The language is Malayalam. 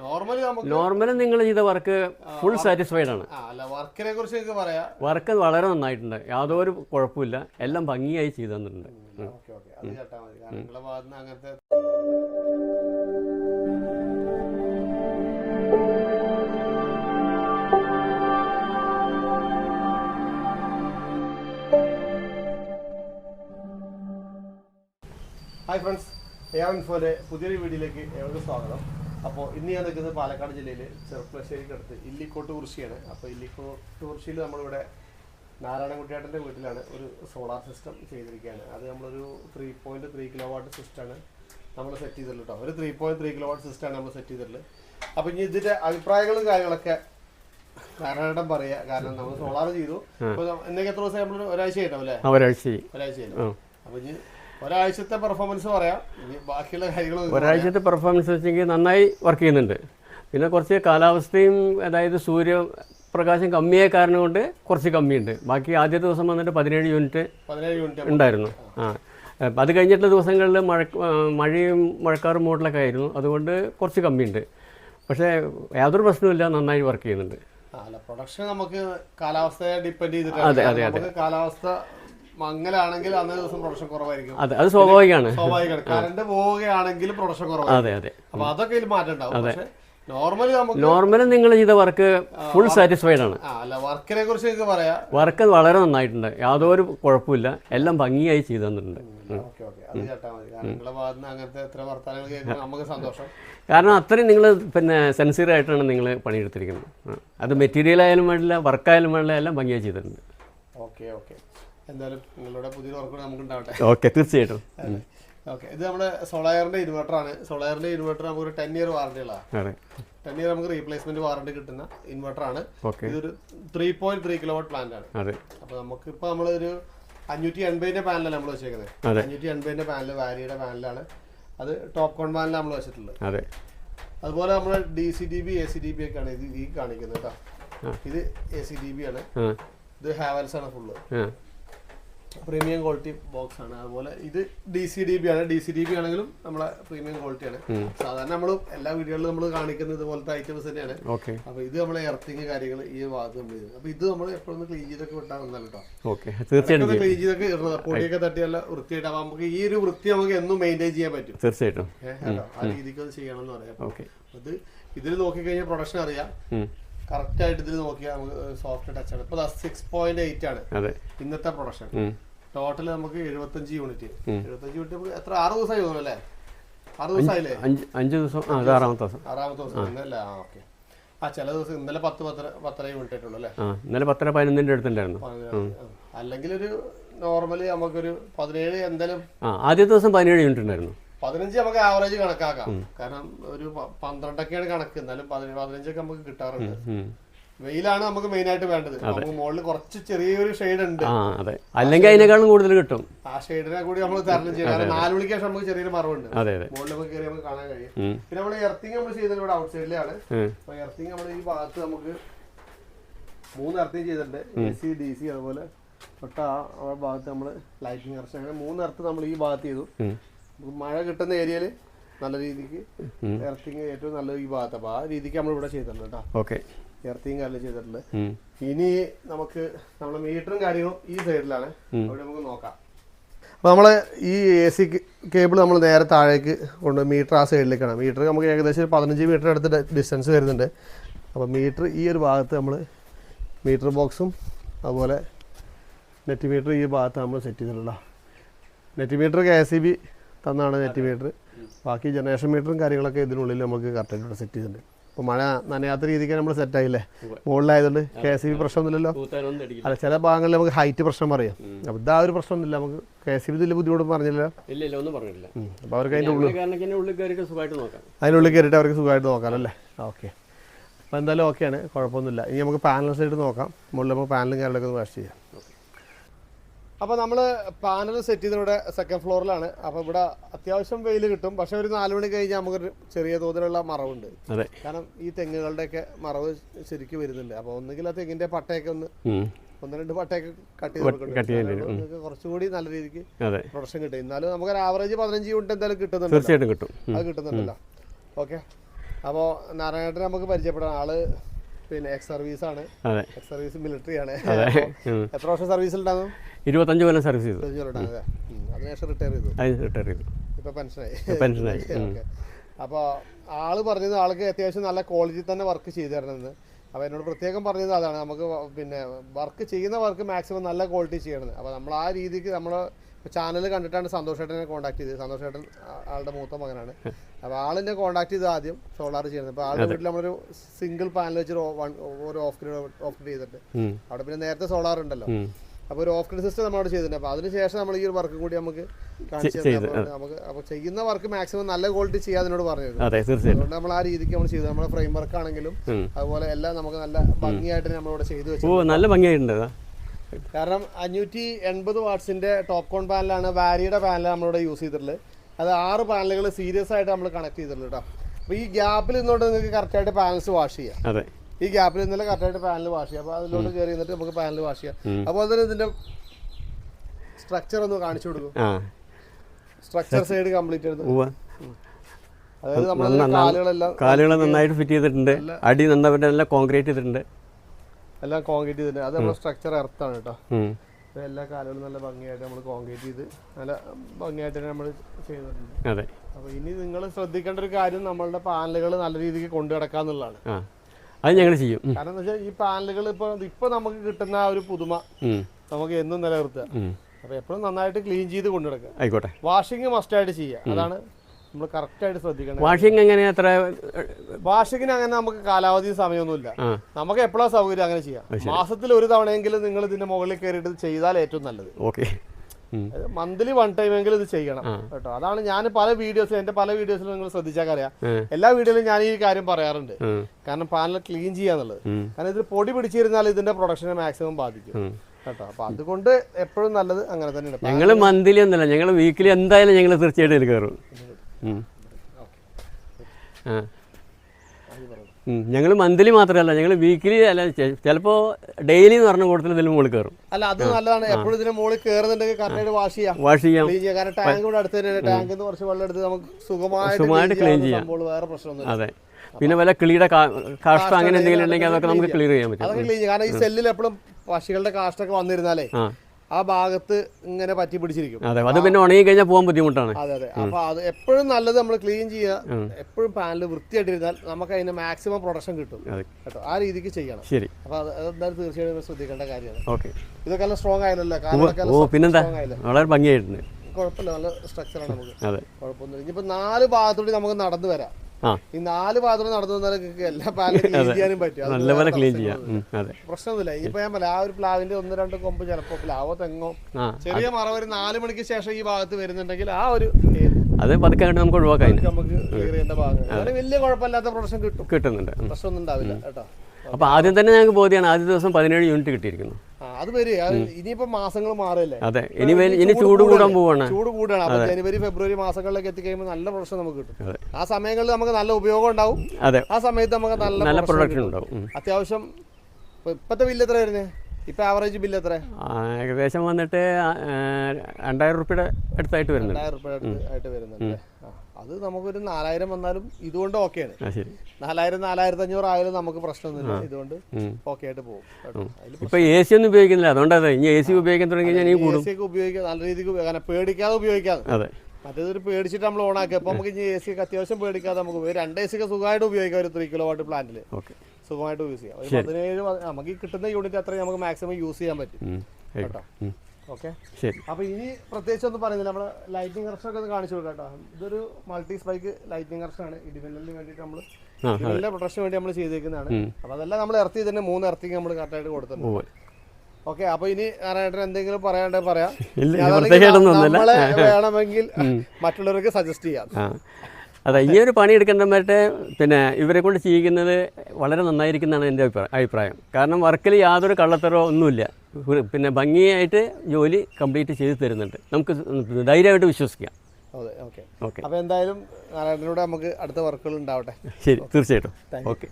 നോർമലി നിങ്ങൾ ചെയ്ത വർക്ക് ഫുൾ സാറ്റിസ്ഫൈഡ് ആണ്. വർക്കിനെ കുറിച്ച് നിങ്ങൾക്ക് പറയാം. വർക്ക് വളരെ നന്നായിട്ടുണ്ട്. യാതൊരു കുഴപ്പമില്ല എല്ലാം ഭംഗിയായി ചെയ്തു തന്നിട്ടുണ്ട്. അങ്ങനത്തെ ഹായ് ഫ്രണ്ട്സ് എയർ ഇൻഫോയുടെ പുതിയൊരു വീഡിയോയിലേക്ക് ഏവർക്കും സ്വാഗതം. അപ്പോൾ ഇന്ന് ഞാൻ നിൽക്കുന്നത് പാലക്കാട് ജില്ലയിൽ ചെറുപ്പശ്ശേരിക്കടുത്ത് ഇല്ലിക്കോട്ട് കുറിശിയാണ് അപ്പോൾ ഇല്ലിക്കോട്ട് കുറിശിയിൽ നമ്മളിവിടെ നാരായണൻകുട്ടിയാട്ടന്റെ വീട്ടിലാണ് ഒരു സോളാർ സിസ്റ്റം ചെയ്തിരിക്കുകയാണ്. അത് നമ്മളൊരു three point three kilowatt സിസ്റ്റമാണ് നമ്മൾ സെറ്റ് ചെയ്തിട്ടുള്ളത് കേട്ടോ ഒരു three point three kilowatt സിസ്റ്റമാണ് നമ്മൾ സെറ്റ് ചെയ്തിട്ടുള്ളത്. അപ്പോൾ ഇനി ഇതിന്റെ അഭിപ്രായങ്ങളും കാര്യങ്ങളൊക്കെ നാരായണൻ പറയുക കാരണം നമ്മൾ സോളാർ ചെയ്തു. അപ്പോൾ എന്നൊക്കെ എത്ര ദിവസം നമ്മൾ ഒരാഴ്ച ആയിട്ടാവും അല്ലേ? ഒരാഴ്ച ഒരാഴ്ച അപ്പോൾ അപ്പൊ ഇനി ഒരാഴ്ചത്തെ പെർഫോമൻസ് പറയാം. ബാക്കിയുള്ള കാര്യങ്ങൾ ഒരാഴ്ചത്തെ പെർഫോമൻസ് വെച്ചെങ്കിൽ നന്നായി വർക്ക് ചെയ്യുന്നുണ്ട്. പിന്നെ കുറച്ച് കാലാവസ്ഥയും അതായത് സൂര്യ പ്രകാശം കമ്മിയായ കാരണം കൊണ്ട് കുറച്ച് കമ്മിയുണ്ട്. ബാക്കി ആദ്യത്തെ ദിവസം വന്നിട്ട് പതിനേഴ് യൂണിറ്റ് പതിനേഴ് യൂണിറ്റ് ഉണ്ടായിരുന്നു. ആ. അപ്പം അത് കഴിഞ്ഞിട്ടുള്ള ദിവസങ്ങളിൽ മഴ മഴയും മഴക്കാറും മൂടലൊക്കെ ആയിരുന്നു. അതുകൊണ്ട് കുറച്ച് കമ്മിയുണ്ട്. പക്ഷേ യാതൊരു പ്രശ്നവുമില്ല. നന്നായി വർക്ക് ചെയ്യുന്നുണ്ട്. പ്രൊഡക്ഷൻ നമുക്ക് കാലാവസ്ഥയെ ഡിപ്പെൻഡ് അതെ, കാലാവസ്ഥ മങ്ങലാണെങ്കിൽ അന്നേ ദിവസം പ്രൊഡക്ഷൻ കുറവായിരിക്കും. അതെ അത് സ്വാഭാവികമാണ്. സ്വാഭാവികമാണ്. കറണ്ട് പോവുകയാണെങ്കിൽ പ്രൊഡക്ഷൻ കുറവാണ് അതെ അതെ. അപ്പൊ അതൊക്കെ ഇതിൽ മാറ്റം ഉണ്ടാവും പക്ഷെ നോർമലി നമുക്ക് നോർമലി നിങ്ങൾ ചെയ്ത വർക്ക് ഫുൾ സാറ്റിസ്ഫൈഡ് ആണ്. അല്ല വർക്കിനെ കുറിച്ച് പറയാം. വർക്ക് വളരെ നന്നായിട്ടുണ്ട്. യാതൊരു കുഴപ്പമില്ല എല്ലാം ഭംഗിയായി ചെയ്തു തന്നിട്ടുണ്ട്. കാരണം അത്രയും നിങ്ങൾ പിന്നെ സെൻസിയർ ആയിട്ടാണ് നിങ്ങൾ പണിയെടുത്തിരിക്കുന്നത്. അത് മെറ്റീരിയൽ ആയാലും വേണ്ടില്ല വർക്കായാലും വേണ്ടില്ല എല്ലാം ഭംഗിയായി ചെയ്തിട്ടുണ്ട്. Okay okay. എന്തായാലും നിങ്ങളുടെ പുതിയ വർക്ക് നമുക്ക് ഉണ്ടാവട്ടെ ഓക്കെ തീർച്ചയായിട്ടും. ഓക്കെ ഇത് നമ്മുടെ സോളയറിന്റെ ഇൻവെർട്ടർ ആണ്. സോളയറിന്റെ ഇൻവെർട്ടർ നമുക്ക് ഒരു ടെൻ ഇയർ വാറണ്ടി ഉള്ളതാണ് ടെൻ ഇയർ നമുക്ക് റീപ്ലേസ്മെന്റ് വാറണ്ടി കിട്ടുന്ന ഇൻവെർട്ടർ ആണ്. ഇതൊരു three point three kilowatt plant ആണ് അപ്പൊ നമുക്ക് ഇപ്പൊ നമ്മളൊരു അഞ്ഞൂറ്റി എൺപതിന്റെ പാനലാണ് നമ്മൾ വെച്ചേക്കുന്നത്. അഞ്ഞൂറ്റി എൺപതിന്റെ പാനൽ വാരിയുടെ പാനലാണ് അത് ടോപ്പ് കോൺ പാനലാണ് നമ്മൾ വെച്ചിട്ടുള്ളത്. അതെ. അതുപോലെ നമ്മൾ D C D B A C D B ഒക്കെയാണ് ഇത് ഈ കാണിക്കുന്നത് കേട്ടോ. ഇത് എ സി ഡി ബി ആണ്. ഇത് ഹാവൽസ് ആണ് ഫുള്ള് പ്രീമിയം ക്വാളിറ്റി ബോക്സ് ആണ്. അതുപോലെ ഇത് ഡി സി ഡി ബി ആണ്. ഡി സി ഡി ബി ആണെങ്കിലും നമ്മളെ പ്രീമിയം ക്വാളിറ്റി ആണ്. സാധാരണ നമ്മൾ എല്ലാ വീഡിയോകളിലും നമ്മൾ കാണിക്കുന്നത് ഇതുപോലത്തെ ഐറ്റംസ് തന്നെയാണ്. അപ്പൊ ഇത് നമ്മളെ എർത്തിങ് കാര്യങ്ങൾ ഈ ഭാഗത്ത് നമ്മൾ ചെയ്തു അപ്പൊ ഇത് നമ്മൾ എപ്പോഴും ക്ലീൻ ചെയ്തൊക്കെ വിട്ടാൽ കേട്ടോ. തീർച്ചയായിട്ടും ക്ലീൻ ചെയ്തൊക്കെ ഇടുന്നത് പൊടിയൊക്കെ തട്ടി നല്ല വൃത്തിയായിട്ട് അപ്പൊ നമുക്ക് ഈ ഒരു വൃത്തി നമുക്ക് എന്നും മെയിന്റെയിൻ ചെയ്യാൻ പറ്റും. തീർച്ചയായിട്ടും. ആ രീതിക്ക് അത് ചെയ്യണം എന്ന് പറയാം ഓക്കെ. അത് ഇതിൽ നോക്കിക്കഴിഞ്ഞാൽ പ്രൊഡക്ഷൻ അറിയാം. കറക്റ്റ് ആയിട്ട് ഇതിൽ നോക്കിയാൽ നമുക്ക് സോഫ്റ്റ് ടച്ച് ആണ്. ഇപ്പൊ സിക്സ് പോയിന്റ് എയ്റ്റ് ആണ്. ഇന്നത്തെ പ്രൊഡക്ഷൻ. ടോട്ടൽ നമുക്ക് എഴുപത്തഞ്ച് യൂണിറ്റ് എഴുപത്തഞ്ച് യൂണിറ്റ് നമുക്ക് എത്ര? ആറ് ദിവസമായി തോന്നുന്നു അല്ലേ? ആറ് ദിവസമായില്ലേ? അഞ്ച് ദിവസം ആറാമത്തെ ദിവസം. ആറാമത്തെ ദിവസം. ഇന്നല്ലേ ആ ഓക്കെ. ആ ചില ദിവസം ഇന്നലെ പത്ത് പത്തര പത്തര യൂണിറ്റ് ആയിട്ടുള്ളൂ അല്ലേ? ഇന്നലെ പത്തര പതിനൊന്നിന്റെ അടുത്തുണ്ടായിരുന്നു. അല്ലെങ്കിൽ ഒരു നോർമലി നമുക്കൊരു പതിനേഴ് എന്തായാലും ആ ആദ്യത്തെ ദിവസം പതിനേഴ് യൂണിറ്റ് ഉണ്ടായിരുന്നു. പതിനഞ്ച് നമുക്ക് ആവറേജ് കണക്കാക്കാം. കാരണം ഒരു പന്ത്രണ്ടൊക്കെയാണ് കണക്ക്. എന്നാലും പതിനഞ്ചൊക്കെ നമുക്ക് കിട്ടാറുണ്ട്. വെയിലാണ് നമുക്ക് മെയിൻ ആയിട്ട് വേണ്ടത്. മുകളിൽ കുറച്ച് ചെറിയൊരു ഷെയ്ഡ് ഉണ്ട്. ആ അതെ. അല്ലെങ്കിൽ അതിനേക്കാളും കൂടുതൽ കിട്ടും. ആ ഷെയ്ഡിനെ കൂടി നമ്മൾ തരണം ചെയ്യണം നാല് മണിക്ക് ശേഷം നമുക്ക് ചെറിയൊരു മറവുണ്ട്. അതെ അതെ. മുകളിൽ നമുക്ക് കയറി നമുക്ക് കാണാൻ കഴിയും. പിന്നെ നമ്മൾ എർത്തിങ് നമ്മൾ ചെയ്തത് ഇവിടെ ഔട്ട് സൈഡിലാണ്. അപ്പൊ എർത്തിങ് നമ്മൾ ഈ ഭാഗത്ത് നമുക്ക് മൂന്ന് എർത്തിങ് ചെയ്തിട്ടുണ്ട്. എ സി ഡി സി അതുപോലെ. തൊട്ട് ആ ഭാഗത്ത് നമ്മൾ ലൈറ്റിംഗ് ഇറച്ചി അങ്ങനെ മൂന്ന് എർത്ത് നമ്മൾ ഈ ഭാഗത്ത് ചെയ്തു. മഴ കിട്ടുന്ന ഏരിയയിൽ നല്ല രീതിക്ക് എർത്തിങ് ഏറ്റവും നല്ല ഈ ഭാഗത്ത്. അപ്പൊ ആ രീതിക്ക് നമ്മൾ ഇവിടെ ചെയ്തിട്ടുണ്ട് കേട്ടോ. ഓക്കെ. എർത്തിങ് കാര്യം ചെയ്തിട്ടുണ്ട്. ഇനി നമുക്ക് നമ്മുടെ മീറ്ററും കാര്യവും ഈ സൈഡിലാണ്. അവിടെ നമുക്ക് നോക്കാം. അപ്പോൾ നമ്മൾ ഈ എ സി കേബിൾ നമ്മൾ നേരെ താഴേക്ക് കൊണ്ട് മീറ്റർ ആ സൈഡിലേക്കാണ്. മീറ്റർ നമുക്ക് ഏകദേശം ഒരു പതിനഞ്ച് മീറ്റർ അടുത്ത് ഡിസ്റ്റൻസ് വരുന്നുണ്ട്. അപ്പോൾ മീറ്റർ ഈ ഒരു ഭാഗത്ത് നമ്മൾ മീറ്റർ ബോക്സും അതുപോലെ നെറ്റ് മീറ്റർ ഈ ഭാഗത്ത് നമ്മൾ സെറ്റ് ചെയ്തിട്ടുള്ള net meter K S C B തന്നാണ് നെറ്റ് മീറ്റർ. ബാക്കി ജനറേഷൻ മീറ്ററും കാര്യങ്ങളൊക്കെ ഇതിനുള്ളിൽ നമുക്ക് കറക്റ്റായിട്ട് സെറ്റ് ചെയ്തിട്ടുണ്ട്. അപ്പോൾ മഴ നനയാത്ത രീതിക്ക് നമ്മൾ സെറ്റ് ആയില്ലേ? മുകളിലായതുകൊണ്ട് കെ എസ് സി ബി പ്രശ്നമൊന്നുമില്ലല്ലോ. അല്ല ചില ഭാഗങ്ങളിൽ നമുക്ക് ഹൈറ്റ് പ്രശ്നം പറയാം. അപ്പോൾ ഇതാ ഒരു പ്രശ്നമൊന്നുമില്ല. നമുക്ക് കെ എസ് ബി ഇതിൽ പറഞ്ഞില്ലല്ലോ പറഞ്ഞില്ല. ഇല്ല ഇല്ല ഒന്നും പറഞ്ഞില്ല അപ്പോൾ അവർക്ക് അതിന്റെ ഉള്ളിൽ നോക്കാം. അതിനുള്ളിൽ കയറിയിട്ട് അവർക്ക് സുഖമായിട്ട് നോക്കാമല്ലേ ഓക്കെ. അപ്പോൾ എന്തായാലും ഓക്കെയാണ് കുഴപ്പമൊന്നുമില്ല. ഇനി നമുക്ക് പാനൽ സൈഡ് നോക്കാം. മുകളിൽ നമുക്ക് പാനലും കാര്യങ്ങളൊക്കെ ഒന്ന് വാഷ് ചെയ്യാം. അപ്പോൾ നമ്മൾ പാനൽ സെറ്റ് ചെയ്തിവിടെ സെക്കൻഡ് ഫ്ലോറിലാണ് അപ്പോൾ ഇവിടെ അത്യാവശ്യം വെയിൽ കിട്ടും. പക്ഷെ ഒരു നാല് മണി കഴിഞ്ഞാൽ നമുക്കൊരു ചെറിയ തോതിലുള്ള മറവുണ്ട്. കാരണം ഈ തെങ്ങുകളുടെയൊക്കെ മറവ് ശരിക്കും വരുന്നുണ്ട്. അപ്പോൾ ഒന്നുകിൽ ആ തെങ്ങിന്റെ പട്ടയൊക്കെ ഒന്ന്. ഒന്ന് രണ്ട് പട്ടയൊക്കെ കട്ട് ചെയ്ത് കുറച്ചുകൂടി നല്ല രീതിക്ക് പ്രൊഡക്ഷൻ കിട്ടും. എന്നാലും നമുക്ക് ഒരു ആവറേജ് പതിനഞ്ച് യൂണിറ്റ് എന്തായാലും കിട്ടുന്നുണ്ട് തീർച്ചയായിട്ടും കിട്ടും. അത് കിട്ടുന്നുണ്ടല്ലോ. ഓക്കെ അപ്പോൾ നാരായണേട്ടനെ നമുക്ക് പരിചയപ്പെടാം. ആൾ പിന്നെ എക്സ് സർവീസ് ആണ്. എക്സ് സർവീസ് മിലിറ്ററി ആണ്. എത്ര വർഷം സർവീസിൽ ഉണ്ടാകും ഇരുപത്തഞ്ച് കൊല്ലം സർവീസ് ചെയ്തു. അതിനുശേഷം റിട്ടയർ ചെയ്തു. റിട്ടയർ ചെയ്തു. ഇപ്പൊ പെൻഷനായി പെൻഷനായി അപ്പോൾ ആൾ പറഞ്ഞത് ആൾക്ക് അത്യാവശ്യം നല്ല ക്വാളിറ്റി തന്നെ വർക്ക് ചെയ്തു തരണമെന്ന് അപ്പോൾ എന്നോട് പ്രത്യേകം പറഞ്ഞത് അതാണ്. നമുക്ക് പിന്നെ വർക്ക് ചെയ്യുന്ന വർക്ക് മാക്സിമം നല്ല ക്വാളിറ്റി ചെയ്യണമെന്ന് അപ്പോൾ നമ്മൾ ആ രീതിക്ക് നമ്മൾ ചാനൽ കണ്ടിട്ടാണ് സന്തോഷേട്ടനെ കോൺടാക്ട് ചെയ്തത്. സന്തോഷേട്ടൻ ഏട്ടൻ ആളുടെ മൂത്ത മകനാണ്. അപ്പോൾ ആളിനെ കോൺടാക്ട് ചെയ്ത് ആദ്യം സോളാർ ചെയ്യുന്നത്. അപ്പോൾ ആളുടെ വീട്ടിൽ നമ്മളൊരു സിംഗിൾ പാനൽ വെച്ച് ഒരു ഓഫ് ഗ്രിഡ് ഓഫ് ഗ്രിഡ് ചെയ്തിട്ട് അവിടെ പിന്നെ നേരത്തെ സോളാർ ഉണ്ടല്ലോ. അപ്പോൾ ഒരു ഓഫ് ഗ്രിഡ് സിസ്റ്റം നമ്മളവിടെ ചെയ്തിട്ടുണ്ട്. അപ്പോൾ അതിനുശേഷം നമ്മൾ ഈ ഒരു വർക്ക് കൂടി നമുക്ക് നമുക്ക് അപ്പോൾ ചെയ്യുന്ന വർക്ക് മാക്സിമം നല്ല ക്വാളിറ്റി ചെയ്യാൻ അതിനോട് പറഞ്ഞിരുന്നു അതുകൊണ്ട് നമ്മൾ ആ രീതിക്ക് നമ്മൾ ചെയ്തു. നമ്മുടെ ഫ്രെയിം വർക്ക് ആണെങ്കിലും അതുപോലെ എല്ലാം നമുക്ക് നല്ല ഭംഗിയായിട്ട് നമ്മളിവിടെ ചെയ്തു വെച്ചു നല്ല ഭംഗിയായിട്ടുണ്ട്. കാരണം അഞ്ഞൂറ്റി എൺപത് വാട്ട്സിന്റെ ടോപ്പ് കോൺ പാനലാണ് വാരിയുടെ പാനലാണ് നമ്മളിവിടെ യൂസ് ചെയ്തിട്ടുള്ളത്. അത് ആറ് പാനലുകൾ സീരിയസ് ആയിട്ട് നമ്മൾ കണക്ട് ചെയ്തിട്ടുള്ളത് കേട്ടോ. അപ്പോൾ ഈ ഗ്യാപ്പിൽ നിന്നുകൊണ്ട് നിങ്ങൾക്ക് കറക്റ്റായിട്ട് പാനൽസ് വാഷ് ചെയ്യാം. അതെ. ഈ ഗ്യാപ്പിൽ നിന്നല്ല കറക്റ്റായിട്ട് പാനൽ വാഷ് ചെയ്യാം. അപ്പോൾ അതിലോട്ട് കയറി നിന്നിട്ട് നമുക്ക് പാനൽ വാഷ് ചെയ്യാം. അതുപോലെ തന്നെ ഇതിന്റെ സ്ട്രക്ചർ ഒന്ന് കാണിച്ചു കൊടുക്കും. സ്ട്രക്ചർ സൈഡ് കംപ്ലീറ്റ് എടുത്ത് അതായത് നമ്മൾ കാലുകളെല്ലാം കാലുകൾ നന്നായിട്ട് ഫിറ്റ് ചെയ്തിട്ടുണ്ട്. അടി നന്നായിട്ട് നല്ല കോൺക്രീറ്റ് ചെയ്തിട്ടുണ്ട്. എല്ലാം കോൺക്രീറ്റ് ചെയ്തിട്ടുണ്ട് അത് നമ്മുടെ സ്ട്രക്ചർ എർത്താണ് കേട്ടോ. എല്ലാ കാലുകളും നല്ല ഭംഗിയായിട്ട് നമ്മൾ കോൺക്രീറ്റ് ചെയ്ത് നല്ല ഭംഗിയായിട്ട് നമ്മൾ ചെയ്തിട്ടുണ്ട്. അതെ. അപ്പോൾ ഇനി നിങ്ങൾ ശ്രദ്ധിക്കേണ്ട ഒരു കാര്യം നമ്മളുടെ പാനലുകൾ നല്ല രീതിക്ക് കൊണ്ടു കിടക്കാന്നുള്ളതാണ് അത് ഞങ്ങൾ ചെയ്യും. കാരണം എന്താ വെച്ചാൽ ഈ പാനലുകൾ ഇപ്പോൾ ഇപ്പോൾ നമുക്ക് കിട്ടുന്ന ആ ഒരു പുതുമ. നമുക്ക് എന്നും നിലനിർത്തുക. അപ്പൊ അപ്പോൾ എപ്പോഴും നന്നായിട്ട് ക്ലീൻ ചെയ്ത് കൊണ്ടു കിടക്കുക ആയിക്കോട്ടെ. വാഷിംഗ് മസ്റ്റായിട്ട് ചെയ്യുക. അതാണ് നമ്മൾ കറക്റ്റായിട്ട് ശ്രദ്ധിക്കണം വാഷിംഗ് എങ്ങനെയാ അത്ര വാഷിങ്ങിന് അങ്ങനെ നമുക്ക് കാലാവധി സമയമൊന്നുമില്ല. നമുക്ക് എപ്പോഴാ സൗകര്യം അങ്ങനെ ചെയ്യാം. മാസത്തിൽ ഒരു തവണയെങ്കിലും നിങ്ങൾ ഇതിന്റെ മുകളിൽ കയറിയിട്ട് ചെയ്താൽ ഏറ്റവും നല്ലത്. ഓക്കെ. മന്ത്ലി വൺ ടൈം എങ്കിലും ഇത് ചെയ്യണം കേട്ടോ. അതാണ് ഞാൻ പല വീഡിയോസിലും എന്റെ പല വീഡിയോസിലും നിങ്ങൾ ശ്രദ്ധിച്ചാൽ അറിയാം എല്ലാ വീഡിയോയിലും ഞാൻ ഈ കാര്യം പറയാറുണ്ട്. കാരണം പാനൽ ക്ലീൻ ചെയ്യാന്നുള്ളത്. കാരണം ഇത് പൊടി പിടിച്ചിരുന്നാൽ ഇതിന്റെ പ്രൊഡക്ഷനെ മാക്സിമം ബാധിക്കും. കേട്ടോ. അപ്പൊ അതുകൊണ്ട് എപ്പോഴും നല്ലത് അങ്ങനെ തന്നെയാണ്. ഞങ്ങൾ മന്ത്ലി ഒന്നല്ല ഞങ്ങൾ വീക്കിലി എന്തായാലും ഞങ്ങൾ തീർച്ചയായിട്ടും ഇതിൽ കയറും. ഞങ്ങൾ മന്ത്ലി മാത്രമല്ല ഞങ്ങൾ വീക്കിലി അല്ല ചിലപ്പോ ഡെയിലി എന്ന് പറഞ്ഞ കൂട്ടത്തിൽ ഇതിൽ മുകളിൽ കയറും അല്ല അത് നല്ലതാണ്. എപ്പോഴും ഇതിന് മുകളിൽ കയറുന്നുണ്ടെങ്കിൽ കറക്റ്റായിട്ട് വാഷ് ചെയ്യാം. വാഷ് ചെയ്യാം. കാരണം ടാങ്ക് ഇവിടെ അടുത്ത് തന്നെ ടാങ്കിൽ നിന്ന് കുറച്ച് വെള്ളം എടുത്ത് നമുക്ക് സുഖമായിട്ട് ക്ലീൻ ചെയ്യാം. വേറെ പ്രശ്നമൊന്നും അതെ. പിന്നെ വല്ല കിളിയുടെ കാഷ്ടം അങ്ങനെ എന്തെങ്കിലും ഉണ്ടെങ്കിൽ അതൊക്കെ നമുക്ക് ക്ലിയർ ചെയ്യാൻ പറ്റും. കാരണം ഈ സെല്ലിൽ എപ്പോഴും പക്ഷികളുടെ കാഷ്ടൊക്കെ വന്നിരുന്നാലേ ആ ഭാഗത്ത് ഇങ്ങനെ പറ്റി പിടിച്ചിരിക്കും. അതെ അത് പിന്നെ ഉണങ്ങി കഴിഞ്ഞാൽ പോകാൻ ബുദ്ധിമുട്ടാണ്. അതെ അതെ. അപ്പൊ അത് എപ്പോഴും നല്ലത് നമ്മൾ ക്ലീൻ ചെയ്യുക. എപ്പോഴും പാനൽ വൃത്തിയായിട്ടിരുന്നാൽ നമുക്ക് അതിന് മാക്സിമം പ്രൊഡക്ഷൻ കിട്ടും. കേട്ടോ? ആ രീതിക്ക് ചെയ്യണം. ശരി. അപ്പൊ അത് എന്തായാലും തീർച്ചയായിട്ടും ശ്രദ്ധിക്കേണ്ട കാര്യമാണ്. ഓക്കെ. ഇതൊക്കെ നല്ല സ്ട്രോങ് ആയാലല്ലോ കാരണം പിന്നെന്താ? വളരെ ഭംഗിയായിട്ടുണ്ട്. കുഴപ്പമില്ല നല്ല സ്ട്രക്ചറാണ് നമുക്ക്. കുഴപ്പമൊന്നുമില്ല. ഇനിയിപ്പോ നാല് ഭാഗത്തൂടി നമുക്ക് നടന്നു വരാം. ഈ നാല് പാത്രം നടന്നു എല്ലാ പാലും ക്ലീൻ ചെയ്യാനും പറ്റും. നല്ലപോലെ ക്ലീൻ. ചെയ്യാം. അതെ. പ്രശ്നമൊന്നുമില്ല. ഇനിയിപ്പോ ഞാൻ പറയാം ആ ഒരു പ്ലാവിന്റെ ഒന്ന് രണ്ട് കൊമ്പ് ചിലപ്പോ പ്ലാവോ തെങ്ങോ ചെറിയ മറ ഒരു നാല് മണിക്ക് ശേഷം ഈ ഭാഗത്ത് വരുന്നുണ്ടെങ്കിൽ ആ ഒരു അത് പതുക്കെ നമുക്ക് ഒഴിവാക്കാൻ നമുക്ക് ക്ലിയർ ചെയ്യേണ്ട ഭാഗം. വലിയ കുഴപ്പമില്ലാത്ത പ്രൊഡക്ഷൻ കിട്ടും. കിട്ടുന്നുണ്ട്. പ്രശ്നമൊന്നും ഉണ്ടാവില്ല കേട്ടോ. അപ്പോൾ ആദ്യം തന്നെ ഞങ്ങൾക്ക് ബോധ്യമാണ് ആദ്യ ദിവസം പതിനേഴ് യൂണിറ്റ് കിട്ടിയിരിക്കുന്നു. അത് ഇനിയിപ്പോ മാസങ്ങൾ മാറല്ലേ അതെ. ഇനി ചൂട് കൂടാൻ പോവാണ്. ചൂട് കൂടാണ്. അപ്പൊ ജനുവരി ഫെബ്രുവരി മാസങ്ങളിലേക്ക് എത്തിക്കഴിയുമ്പോൾ നല്ല പ്രൊഡക്ഷൻ നമുക്ക് കിട്ടും. ആ സമയങ്ങളിൽ നമുക്ക് നല്ല ഉപയോഗം ഉണ്ടാവും. അതെ. ആ സമയത്ത് നമുക്ക് നല്ല പ്രൊഡക്ഷൻ. ഉണ്ടാവും. അത്യാവശ്യം ഇപ്പൊ ഇപ്പത്തെ ബില്ല് എത്ര വരുന്നത് ഇപ്പൊ ആവറേജ് ബില്ല് എത്ര ഏകദേശം വന്നിട്ട് രണ്ടായിരം റുപ്യയുടെ അടുത്തായിട്ട് വരുന്നുണ്ട്. രണ്ടായിരം റുപ്യ അടുത്തായിട്ട് വരുന്നുണ്ട്. അത് നമുക്കൊരു നാലായിരം വന്നാലും ഇതുകൊണ്ട് ഓക്കെയാണ് നാലായിരം നാലായിരത്തി അഞ്ഞൂറ് ആയാലും നമുക്ക് പ്രശ്നമൊന്നുമില്ല. ഇതുകൊണ്ട്. ഓക്കെ ആയിട്ട് പോകും. ഇപ്പൊ എ സി ഒന്നും ഉപയോഗിക്കുന്നില്ല. അതുകൊണ്ടാണ് ഇനി എ സി ഉപയോഗിക്കാൻ തുടങ്ങി ഞാൻ കൂടും. എ സി ഒക്കെ ഉപയോഗിക്കാം. നല്ല രീതിക്ക് അങ്ങനെ പേടിക്കാതെ ഉപയോഗിക്കാം. അതെ. മറ്റേതൊരു പേടിച്ചിട്ട് നമ്മൾ ഓണാക്കുക അപ്പൊ നമുക്ക് ഇനി എ സി ഒക്കെ അത്യാവശ്യം പേടിക്കാതെ നമുക്ക്. രണ്ട് എ സി ഒക്കെ സുഖമായിട്ട് ഉപയോഗിക്കാം ഒരു ത്രീ കിലോ വാട്ട് പ്ലാന്റിൽ സുഖമായിട്ട് യൂസ് ചെയ്യാം. ഒരു പതിനേഴ് നമുക്ക് കിട്ടുന്ന യൂണിറ്റ് അത്രയും നമുക്ക് മാക്സിമം യൂസ് ചെയ്യാൻ പറ്റും. കേട്ടോ. ഓക്കെ. ശരി. അപ്പൊ ഇനി പ്രത്യേകിച്ച് ഒന്നും പറയുന്നില്ല. നമ്മൾ ലൈറ്റിംഗ് കർഷൻ ഒക്കെ ഒന്ന് കാണിച്ചു കൊടുക്കാം കേട്ടോ ഇതൊരു മൾട്ടി സ്പൈക്ക് ലൈറ്റിംഗ് കറക്ഷൻ ആണ്. ഇൻഡിപെൻഡന്റിന് വേണ്ടിയിട്ട് നമ്മൾ ഇൻഡിപെൻഡന്റ് പ്രൊട്ടക്ഷന് വേണ്ടി നമ്മൾ ചെയ്തേക്കുന്നതാണ്. അപ്പൊ അതെല്ലാം നമ്മൾ ഇറത്തി തന്നെ മൂന്ന് ഇറത്തിക്ക് നമ്മൾ കറക്റ്റായിട്ട് കൊടുത്തിട്ടുണ്ട്. ഓക്കെ അപ്പൊ ഇനി നാരായണൻ എന്തെങ്കിലും പറയാണ്ട് പറയാം. നമ്മളെ വേണമെങ്കിൽ മറ്റുള്ളവർക്ക് സജസ്റ്റ് ചെയ്യാം. അതെ ഈ ഒരു പണി എടുക്കേണ്ടവരുടെ പിന്നെ ഇവരെ കൊണ്ട് ചെയ്യിക്കുന്നത് വളരെ നന്നായിരിക്കുന്നതാണ് എന്റെ അഭിപ്രായം അഭിപ്രായം. കാരണം വർക്കിൽ യാതൊരു കള്ളത്തരോ ഒന്നുമില്ല. പിന്നെ ഭംഗിയായിട്ട് ജോലി കംപ്ലീറ്റ് ചെയ്ത് തരുന്നുണ്ട്. നമുക്ക് ധൈര്യമായിട്ട് വിശ്വസിക്കാം. അതെ ഓക്കെ. ഓക്കെ. അപ്പോൾ എന്തായാലും നാരായണനോട് നമുക്ക് അടുത്ത വർക്കുകൾ ഉണ്ടാവട്ടെ. ശരി തീർച്ചയായിട്ടും. ഓക്കെ.